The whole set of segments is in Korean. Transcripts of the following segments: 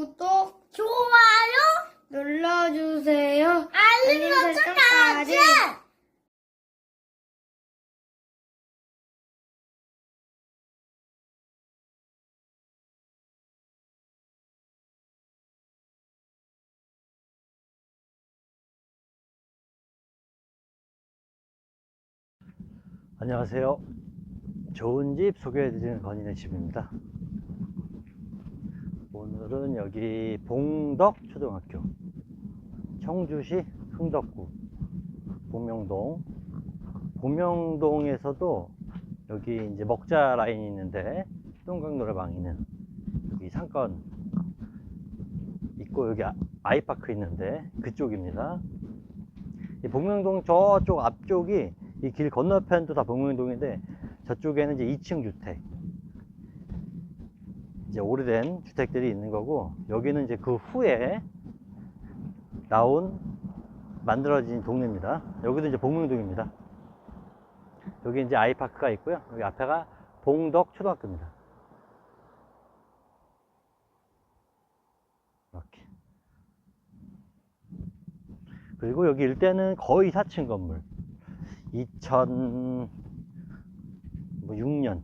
구독 좋아요, 눌러주세요. 알림 설정까지. 안녕하세요. 좋은 집 소개해드리는 건인의 집입니다. 오늘은 여기 봉덕 초등학교, 청주시 흥덕구, 봉명동. 봉명동에서도 여기 이제 먹자 라인이 있는데, 똥강 노래방 있는 여기 상권 있고, 여기 아- 아이파크 있는데, 그쪽입니다. 이 봉명동 저쪽 앞쪽이 이 길 건너편도 다 봉명동인데 저쪽에는 이제 2층 주택 이제 오래된 주택들이 있는 거고 여기는 이제 그 후에 나온 만들어진 동네입니다. 여기도 이제 봉명동입니다. 여기 이제 아이파크가 있고요. 여기 앞에가 봉덕 초등학교입니다. 이렇게. 그리고 여기 일대는 거의 4층 건물. 2006년,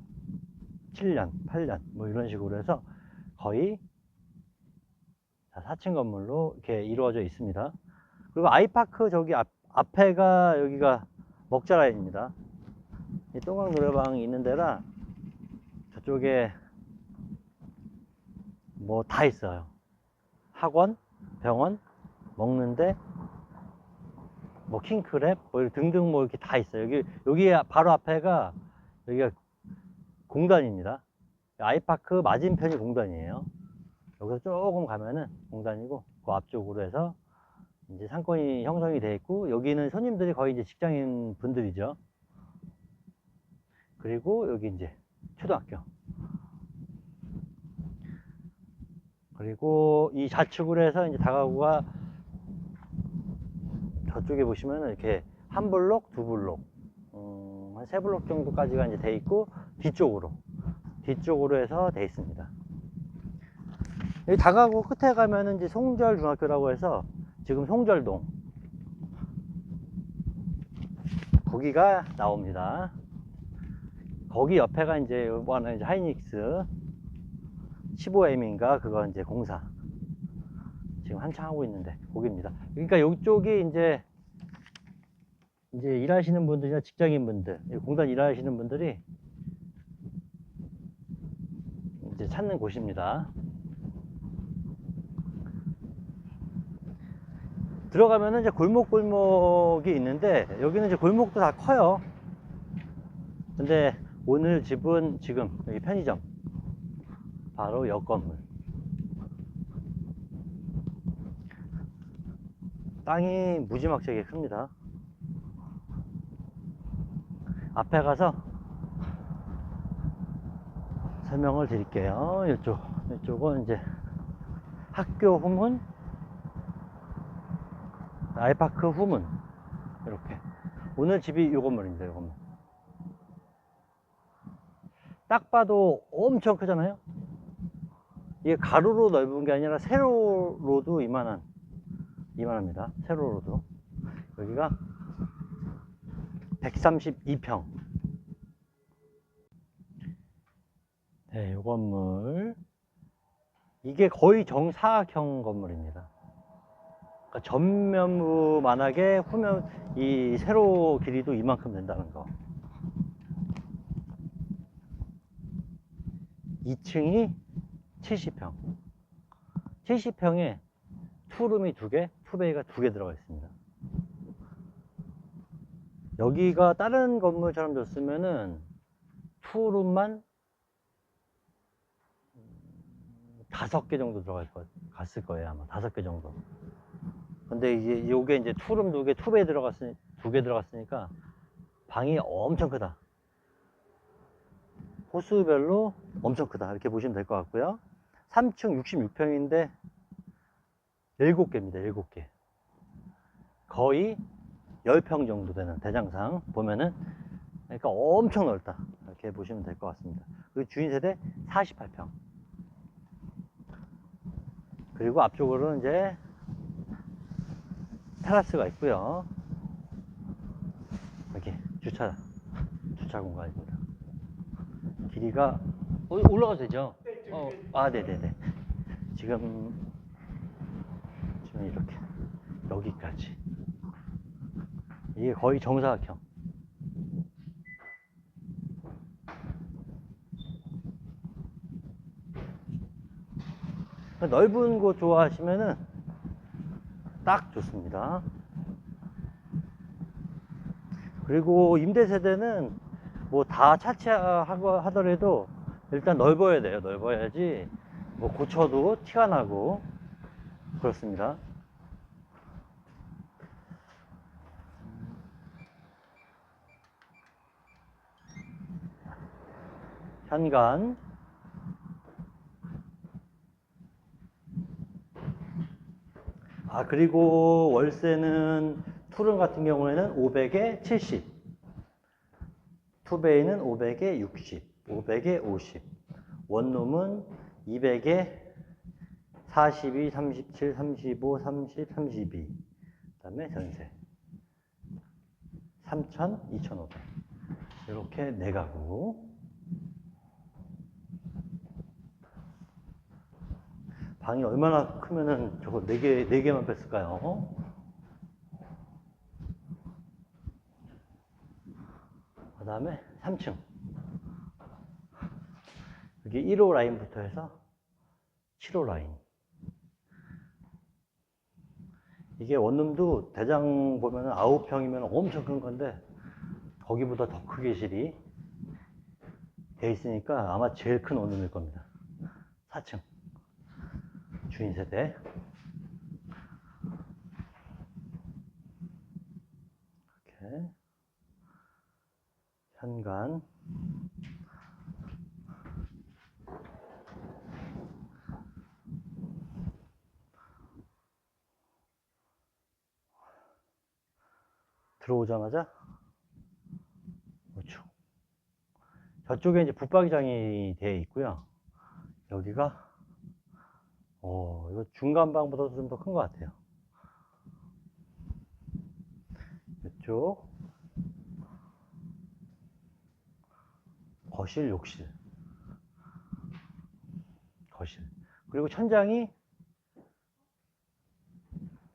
7년, 8년 뭐 이런 식으로 해서 거의 4층 건물로 이렇게 이루어져 있습니다. 그리고 아이파크 저기 앞, 앞에가 여기가 먹자라인입니다. 이 똥강 노래방이 있는 데라 저쪽에 뭐 다 있어요. 학원, 병원, 먹는데 뭐 킹크랩 뭐 등등 뭐 이렇게 다 있어요. 여기 여기 바로 앞에가 여기가 공단입니다. 아이파크 맞은편이 공단이에요. 여기서 조금 가면은 공단이고 그 앞쪽으로 해서 이제 상권이 형성이 돼 있고 여기는 손님들이 거의 이제 직장인 분들이죠. 그리고 여기 이제 초등학교. 그리고 이 좌측으로 해서 이제 다가구가 저쪽에 보시면 이렇게 한 블록, 두 블록, 음, 한 세 블록 정도까지가 이제 돼 있고 뒤쪽으로 뒤쪽으로 해서 돼 있습니다. 여기 다가구 끝에 가면은 이제 송절 중학교라고 해서 지금 송절동 거기가 나옵니다. 거기 옆에가 이제 이번에 이제 하이닉스 15M인가 그거 이제 공사 지금 한창 하고 있는데 거기입니다. 그러니까 이쪽이 이제 이제 일하시는 분들이나 직장인 분들, 이 공단 일하시는 분들이 이제 찾는 곳입니다. 들어가면은 이제 골목골목이 있는데 여기는 이제 골목도 다 커요. 근데 오늘 집은 지금 여기 편의점 바로 옆 건물. 땅이 무지막지하게 큽니다. 앞에 가서 설명을 드릴게요. 이쪽, 이쪽은 이제 학교 후문, 아이파크 후문, 이렇게. 오늘 집이 요 건물입니다, 요 건물. 딱 봐도 엄청 크잖아요? 이게 가로로 넓은 게 아니라 세로로도 이만한 이만합니다. 세로로도. 여기가 132평. 네, 요 건물. 이게 거의 정사각형 건물입니다. 그러니까 전면부 만하게 후면, 이 세로 길이도 이만큼 된다는 거. 2층이 70평. 70평에 투룸이 두 개, 투베이가 두 개 들어가 있습니다. 여기가 다른 건물처럼 줬으면은 투룸만 다섯 개 정도 들어갈 것 갔을 거예요 아마 다섯 개 정도. 근데 이게 요게 이제 투룸 두 개, 투베이 들어갔으니 두 개 들어갔으니까 방이 엄청 크다. 호수별로 엄청 크다 이렇게 보시면 될 것 같고요. 3층 66평인데 7개입니다. 7개. 거의 10평 정도 되는 대장상 보면은 그러니까 엄청 넓다. 이렇게 보시면 될 것 같습니다. 그리고 주인 세대 48평. 그리고 앞쪽으로는 이제 테라스가 있고요. 여기 주차 주차 공간입니다. 길이가 어, 올라가도 되죠? 어, 아, 네네네. 지금 지금 이렇게 여기까지 이게 거의 정사각형. 넓은 곳 좋아하시면은 딱 좋습니다. 그리고 임대 세대는 뭐 다 차치하고 하더라도 일단 넓어야 돼요. 넓어야지 뭐 고쳐도 티가 나고 그렇습니다. 현관 아 그리고 월세는 투룸 같은 경우에는 500에 70 투베이는 500에 60 500에 50 원룸은 200에 42 37 35 30 32 그다음에 전세. 3,000 2,500 이렇게 네 가구 방이 얼마나 크면은 저거 네 개, 네 개만 뺐을까요? 그 다음에 3층. 여기 1호 라인부터 해서 7호 라인. 이게 원룸도 대장 보면은 9평이면 엄청 큰 건데, 거기보다 더 크게 실이 돼 있으니까 아마 제일 큰 원룸일 겁니다. 4층. 주인 세대. 이렇게. 현관. 들어오자마자 우측. 저쪽에 이제 붙박이장이 되어 있고요. 여기가 어, 이거 중간 방보다 좀더 큰 것 같아요. 이쪽. 거실, 욕실. 거실. 그리고 천장이,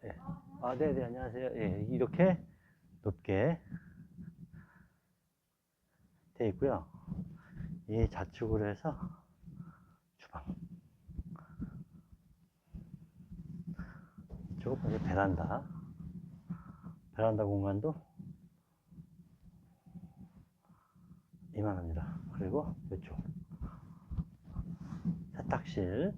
예. 아, 네 네, 안녕하세요. 예, 이렇게 높게 되어 있고요. 이 좌측으로 해서 주방. 먼저 베란다. 베란다 공간도 이만합니다. 그리고 이쪽 세탁실.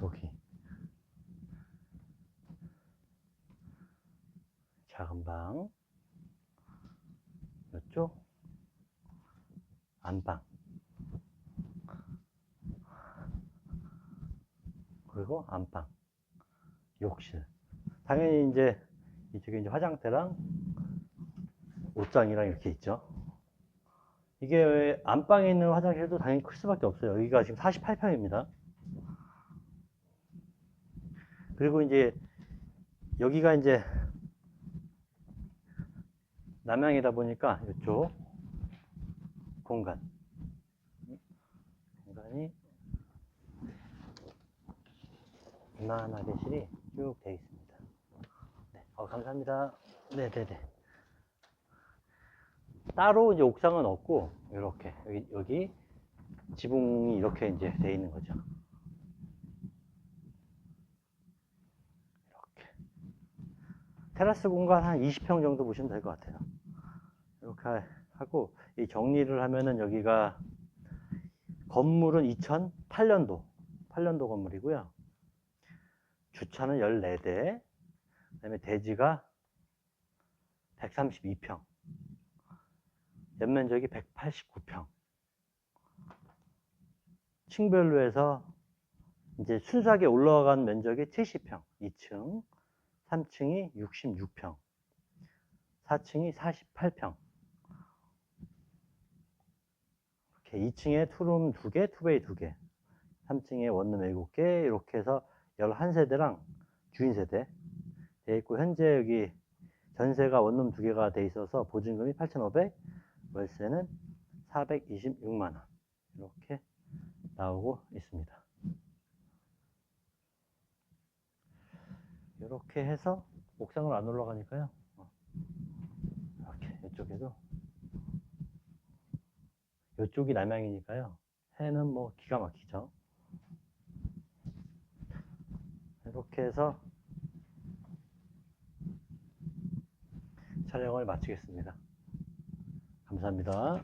여기 작은 방. 이쪽 안방. 그리고 안방. 욕실. 당연히 이제 이쪽에 이제 화장대랑 옷장이랑 이렇게 있죠. 이게 안방에 있는 화장실도 당연히 클 수밖에 없어요. 여기가 지금 48평입니다. 그리고 이제 여기가 이제 남향이다 보니까 이쪽 공간. 공간이 이만하게 실이 쭉 되어 있습니다. 네, 어, 감사합니다. 네네네. 따로 이제 옥상은 없고, 이렇게, 여기, 여기 지붕이 이렇게 이제 되어 있는 거죠. 이렇게. 테라스 공간 한 20평 정도 보시면 될 것 같아요. 이렇게 하고, 이 정리를 하면은 여기가 건물은 2008년도, 8년도 건물이고요. 주차는 14대, 그 다음에 대지가 132평, 연면적이 189평. 층별로 해서 이제 순수하게 올라간 면적이 70평, 2층, 3층이 66평, 4층이 48평. 2층에 투룸 2개, 투베이 2개, 3층에 원룸 7개, 이렇게 해서 11세대랑 주인 세대 돼 있고, 현재 여기 전세가 원룸 2개가 돼 있어서 보증금이 8,500, 월세는 426만 원. 이렇게 나오고 있습니다. 이렇게 해서 옥상으로 안 올라가니까요. 어, 이렇게 이쪽에도 이쪽이 남향이니까요. 해는 뭐 기가 막히죠. 이렇게 해서 촬영을 마치겠습니다. 감사합니다.